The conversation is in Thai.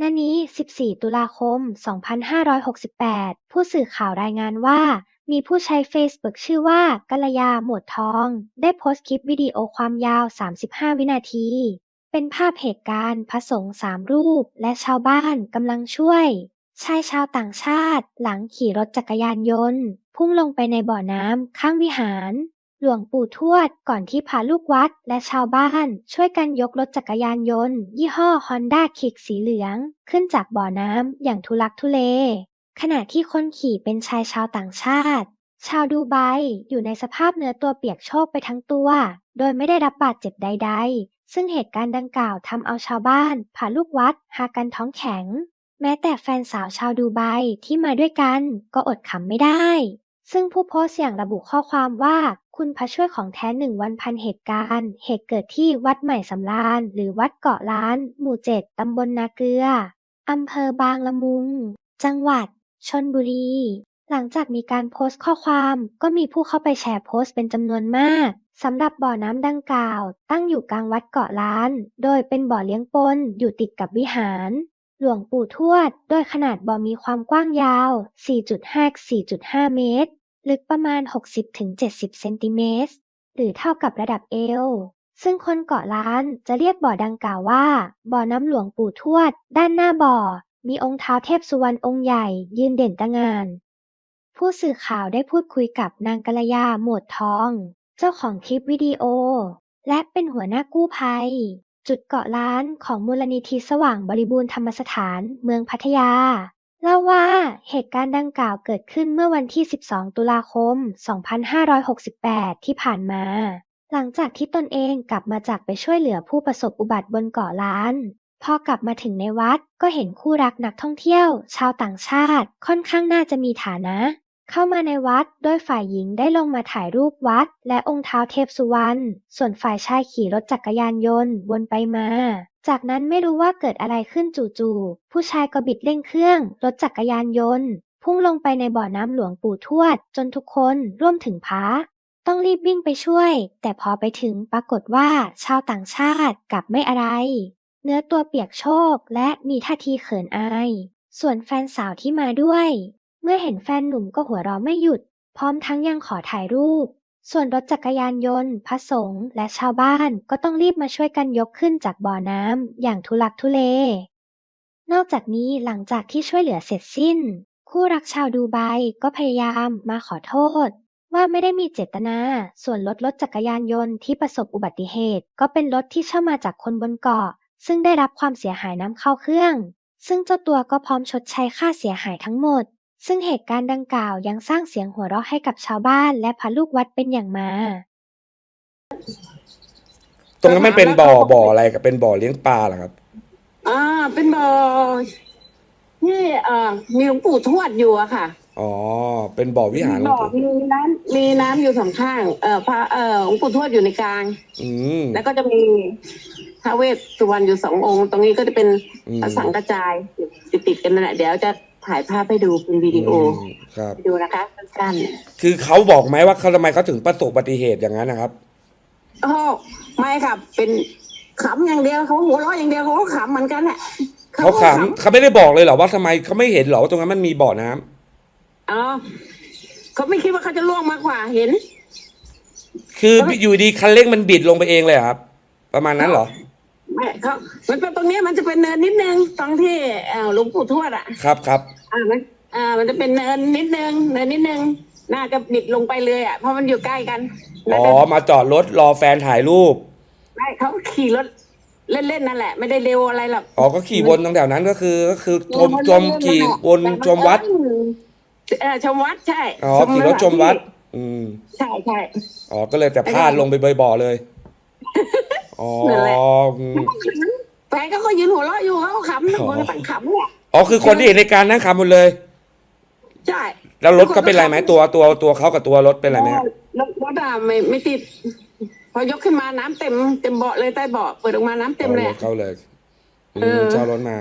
ณ นี้ 14 ตุลาคม 2568 ผู้สื่อข่าวรายงานว่า มีผู้ใช้เฟซบุ๊กชื่อว่า กัลยา หมวดทอง ได้โพสต์คลิปวิดีโอความยาว 35 วินาที เป็นภาพเหตุการณ์พระสงฆ์สามรูป และชาวบ้านกำลังช่วยชายชาวต่างชาติ หลังขี่รถจักรยานยนต์ พุ่งลงไปในบ่อน้ำข้างวิหาร หลวงปู่ทวด ก่อนที่พาลูกวัดและชาวบ้าน ช่วยกันยกรถจักรยานยนต์ ยี่ห้อ Honda Kick สีเหลือง ขึ้นจากบ่อน้ำอย่างทุลักทุเล ขณะที่คนขี่เป็นชายชาวต่างชาติ ชาวดูไบอยู่ในสภาพเนื้อตัวเปียกโชกไปทั้งตัว โดยไม่ได้รับบาดเจ็บใด ๆ ซึ่งเหตุการณ์ดังกล่าวทำเอาชาวบ้านพาลูกวัดหากันท้องแข็ง แม้แต่แฟนสาวชาวดูไบที่มาด้วยกัน ก็อดขำไม่ได้ซึ่งผู้โพสต์อย่างระบุข้อความว่า คุณพระช่วยของแท้หนึ่งวันพันเหตุการณ์ เหตุเกิดที่วัดใหม่สำราญ หรือวัดเกาะล้าน หมู่เจ็ดตำบลนาเกลือ อำเภอบางละมุง จังหวัด ชนบุรี หลังจากมีการโพสต์ข้อความก็มีผู้เข้าไปแชร์โพสต์เป็นจำนวนมากสำหรับบ่อน้ำดังกล่าว ตั้งอยู่กลางวัดเกาะล้าน โดยเป็นบ่อเลี้ยงปนอยู่ติดกับวิหาร หลวงปู่ทวด โดยขนาดบ่อมีความกว้างยาว 4.5-4.5 เมตร ลึกประมาณ 60-70 เซนติเมตร หรือเท่ากับระดับเอว ซึ่งคนเกาะล้านจะเรียกบ่อดังกล่าวว่า บ่อน้ำหลวงปู่ทวด ด้านหน้าบ่อ มีองค์เท้าเทพสุวรรณองค์ใหญ่ยืนเด่นตระหง่าน ผู้สื่อข่าวได้พูดคุยกับนางกัลยาหมวดทอง เจ้าของคลิปวิดีโอ และเป็นหัวหน้ากู้ภัย จุดเกาะล้านของมูลนิธิสว่างบริบูรณ์ธรรมสถานเมืองพัทยา เล่าว่าเหตุการณ์ดังกล่าวเกิดขึ้นเมื่อวันที่ 12 ตุลาคม 2568 ที่ผ่านมา หลังจากที่ตนเองกลับมาจากไปช่วยเหลือผู้ประสบอุบัติบนเกาะล้าน พอกลับมาถึงในวัดก็เห็นคู่รักนักท่องเที่ยว ชาวต่างชาติค่อนข้างน่าจะมีฐานะ เข้ามาในวัด โดยฝ่ายหญิงได้ลงมาถ่ายรูปวัด และองค์เท้าเทพสุวรรณ ส่วนฝ่ายชายขี่รถจักรยานยนต์วนไปมา จากนั้นไม่รู้ว่าเกิดอะไรขึ้นจู่ๆ ผู้ชายก็บิดเร่งเครื่อง รถจักรยานยนต์ พุ่งลงไปในบ่อน้ำหลวงปู่ทวด จนทุกคนร่วมถึงพระต้องรีบวิ่งไปช่วย แต่พอไปถึงปรากฏว่าชาวต่างชาติกลับไม่อะไร เนื้อตัวเปียกโชกและมีท่าทีเขินอาย ส่วนแฟนสาวที่มาด้วย มื่อเห็นแฟนหนุ่มก็หัวเราะไม่หยุด พร้อมทั้งยังขอถ่ายรูป ส่วนรถจักรยานยนต์ พระสงฆ์และชาวบ้านก็ต้องรีบมาช่วยกันยกขึ้นจากบ่อน้ำอย่างทุลักทุเล นอกจากนี้หลังจากที่ช่วยเหลือเสร็จสิ้น คู่รักชาวดูไบก็พยายามมาขอโทษว่าไม่ได้มีเจตนา ส่วนรถรถจักรยานยนต์ที่ประสบอุบัติเหตุ ก็เป็นรถที่เช่ามาจากคนบนเกาะ ซึ่งได้รับความเสียหายน้ำเข้าเครื่อง ซึ่งเจ้าตัวก็พร้อมชดใช้ค่าเสียหายทั้งหมด ซึ่งเหตุการณ์ดังกล่าวยังสร้างเสียงหัวเราะให้กับชาวบ้านและพระลูกวัดเป็นอย่างมากตรงนั้นมันเป็นบ่อบ่ออะไรกับเป็นบ่อเลี้ยงปลาเหรอครับ อ่า เป็นบ่อที่เอ่อมีหลวงปู่ทวดอยู่อะค่ะ อ๋อ เป็นบ่อวิหารหลวบ่งอปู่มีน้ำมีน้ำอยู่สองข้าง เอ่อพระเอ่อหลวงปู่ทวดอยู่ในกลาง อืม แล้วก็จะมีพระเวสสุวรรณอยู่สององค์ ตรงนี้ก็จะเป็นอืม พระสังกระจายติดติดๆกันนั่นแหละเดี๋ยวจะ ถ่ายภาพให้ดูเป็นวิดีโออืมครับ ไปดูนะคะสั้นคือเขาบอกไหมว่าเขาทำไมเขาถึงประสบอุบัติเหตุอย่างนั้นนะครับๆโอ้ไม่ค่ะ เป็นขำอย่างเดียวเขาหัวเราะอย่างเดียวเขาก็ขำเหมือนกันแหละเขาก็ขำเขาไม่ได้บอกเลยเหรอว่าทำไมเขาไม่เห็นเหรอว่าตรงนั้นมันมีบ่อน้ำอ๋อเขาไม่คิดว่าเขาจะล่วงมากกว่าเห็น คืออยู่ดีคันเร่งมันบิดลงไปเองเลยเหรอครับ ประมาณนั้นเหรอไม่เขามันเป็นตรงเนี้ยมันจะเป็นเนินนิดนึงตรงที่เอ่อหลวงปู่ทวดอะครับครับ อ่ามันอ่า มันจะเป็นเนินนิดนึงเนินนิดนึงน่าจะบิดลงไปเลยอะเพราะมันอยู่ใกล้กันแล้วอ๋อก็มาจอดรถรอแฟนถ่ายรูปไม่เขาขี่รถเล่นๆนั่นแหละ ไม่ได้เร็วอะไรหรอกอ๋อก็ขี่วนตรงแถวนั้นก็คือก็คือชมชมขี่วนชมวัดเออชมวัดใช่อ๋อขี่รถชมวัด อืมใช่ใช่อ๋อก็เลยแต่พลาดลงไปบ่อๆเลยอ๋อนั่น แหละอืมแฟนก็ก็ยืนหัวเราะอยู่เขาก็ขำทุกคนก็ต่างขำเนี่ยอ๋อคือคนที่เห็นในการนั่งขับหมดเลย ใช่แล้วรถเขาเป็นไรไหมตัวตัวตัวเขากับตัวรถเป็นไรไหมฮะรถรถอะไม่ไม่ติด พอยกขึ้นมาน้ำเต็มเต็มเบาะเลยใต้เบาะเปิดออกมาน้ำเต็มเลยอ๋อรอะถเขาเลยอืเอมอเช่ารถมา